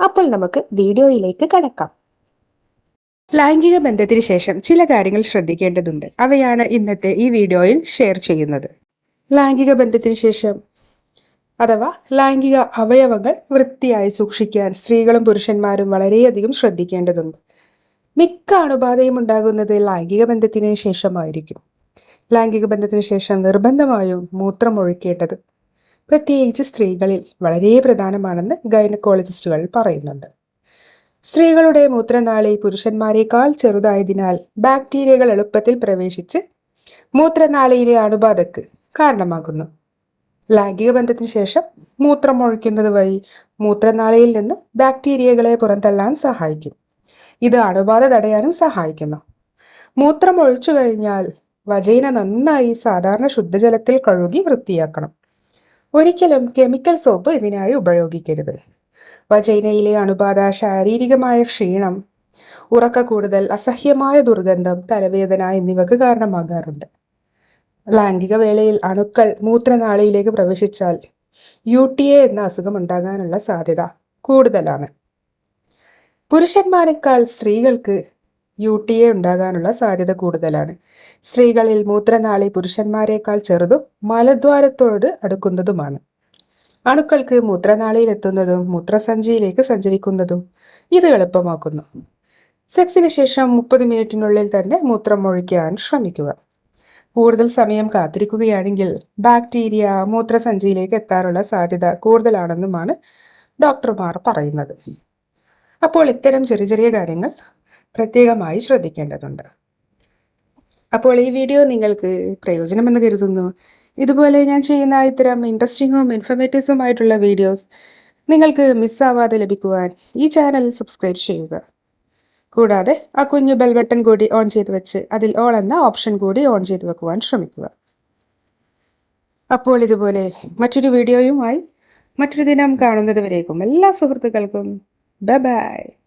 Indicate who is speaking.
Speaker 1: അപ്പോൾ നമുക്ക് വീഡിയോയിലേക്ക് കടക്കാം.
Speaker 2: ലൈംഗിക ബന്ധത്തിന് ശേഷം ചില കാര്യങ്ങൾ ശ്രദ്ധിക്കേണ്ടതുണ്ട്. അവയാണ് ഇന്നത്തെ ഈ വീഡിയോയിൽ ഷെയർ ചെയ്യുന്നത്. ലൈംഗിക ബന്ധത്തിന് ശേഷം അഥവാ ലൈംഗിക അവയവങ്ങൾ വൃത്തിയായി സൂക്ഷിക്കാൻ സ്ത്രീകളും പുരുഷന്മാരും വളരെയധികം ശ്രദ്ധിക്കേണ്ടതുണ്ട്. മിക്ക അണുബാധയും ഉണ്ടാകുന്നത് ലൈംഗിക ബന്ധത്തിന് ശേഷമായിരിക്കും. ലൈംഗിക ബന്ധത്തിന് ശേഷം നിർബന്ധമായും മൂത്രമൊഴിക്കേണ്ടത് പ്രത്യേകിച്ച് സ്ത്രീകളിൽ വളരെ പ്രധാനമാണെന്ന് ഗൈനക്കോളജിസ്റ്റുകൾ പറയുന്നുണ്ട്. സ്ത്രീകളുടെ മൂത്രനാളി പുരുഷന്മാരെക്കാൾ ചെറുതായതിനാൽ ബാക്ടീരിയകൾ എളുപ്പത്തിൽ പ്രവേശിച്ച് മൂത്രനാളിയിലെ അണുബാധക്ക് കാരണമാകുന്നു. ലൈംഗിക ബന്ധത്തിന് ശേഷം മൂത്രം മൂത്രമൊഴിക്കുന്നത് വഴി മൂത്രനാളിയിൽ നിന്ന് ബാക്ടീരിയകളെ പുറന്തള്ളാൻ സഹായിക്കും. ഇത് അണുബാധ തടയാനും സഹായിക്കുന്നു. മൂത്രം മൂത്രമൊഴിച്ചു കഴിഞ്ഞാൽ വജൈന നന്നായി സാധാരണ ശുദ്ധജലത്തിൽ കഴുകി വൃത്തിയാക്കണം. ഒരിക്കലും കെമിക്കൽ സോപ്പ് ഇതിനായി ഉപയോഗിക്കരുത്. വജൈനയിലെ അണുബാധ ശാരീരികമായ ക്ഷീണം ഉറക്ക കൂടുതൽ അസഹ്യമായ ദുർഗന്ധം തലവേദന എന്നിവക്ക് കാരണമാകാറുണ്ട്. ലൈംഗിക വേളയിൽ അണുക്കൾ മൂത്രനാളിയിലേക്ക് പ്രവേശിച്ചാൽ യു ടി എ എന്ന അസുഖം ഉണ്ടാകാനുള്ള സാധ്യത കൂടുതലാണ്. പുരുഷന്മാരെക്കാൾ സ്ത്രീകൾക്ക് യു ടി എ ഉണ്ടാകാനുള്ള സാധ്യത കൂടുതലാണ്. സ്ത്രീകളിൽ മൂത്രനാളി പുരുഷന്മാരെക്കാൾ ചെറുതും മലദ്വാരത്തോട് അടുക്കുന്നതുമാണ്. അണുക്കൾക്ക് മൂത്രനാളിയിൽ എത്തുന്നതും മൂത്രസഞ്ചിയിലേക്ക് സഞ്ചരിക്കുന്നതും ഇത് എളുപ്പമാക്കുന്നു. സെക്സിന് ശേഷം മുപ്പത് മിനിറ്റിനുള്ളിൽ തന്നെ മൂത്രം ഒഴിക്കാൻ ശ്രമിക്കുക. കൂടുതൽ സമയം കാത്തിരിക്കുകയാണെങ്കിൽ ബാക്ടീരിയ മൂത്രസഞ്ചിയിലേക്ക് എത്താനുള്ള സാധ്യത കൂടുതലാണെന്നുമാണ് ഡോക്ടർമാർ പറയുന്നത്. അപ്പോൾ ഇത്തരം ചെറിയ ചെറിയ കാര്യങ്ങൾ പ്രത്യേകമായി ശ്രദ്ധിക്കേണ്ടതുണ്ട്. അപ്പോൾ ഈ വീഡിയോ നിങ്ങൾക്ക് പ്രയോജനമെന്ന് കരുതുന്നു. ഇതുപോലെ ഞാൻ ചെയ്യുന്ന ഇത്തരം ഇൻട്രസ്റ്റിങ്ങും ഇൻഫർമേറ്റീവ്സുമായിട്ടുള്ള വീഡിയോസ് നിങ്ങൾക്ക് മിസ്സാവാതെ ലഭിക്കുവാൻ ഈ ചാനൽ സബ്സ്ക്രൈബ് ചെയ്യുക. കൂടാതെ ആ കുഞ്ഞു ബെൽ ബട്ടൺ കൂടി ഓൺ ചെയ്ത് വെച്ച് അതിൽ ഓൾ എന്ന ഓപ്ഷൻ കൂടി ഓൺ ചെയ്ത് വെക്കുവാൻ ശ്രമിക്കുക. അപ്പോൾ ഇതുപോലെ മറ്റൊരു വീഡിയോയുമായി മറ്റൊരു ദിനം കാണുന്നത് വരേക്കും എല്ലാ സുഹൃത്തുക്കൾക്കും. Bye bye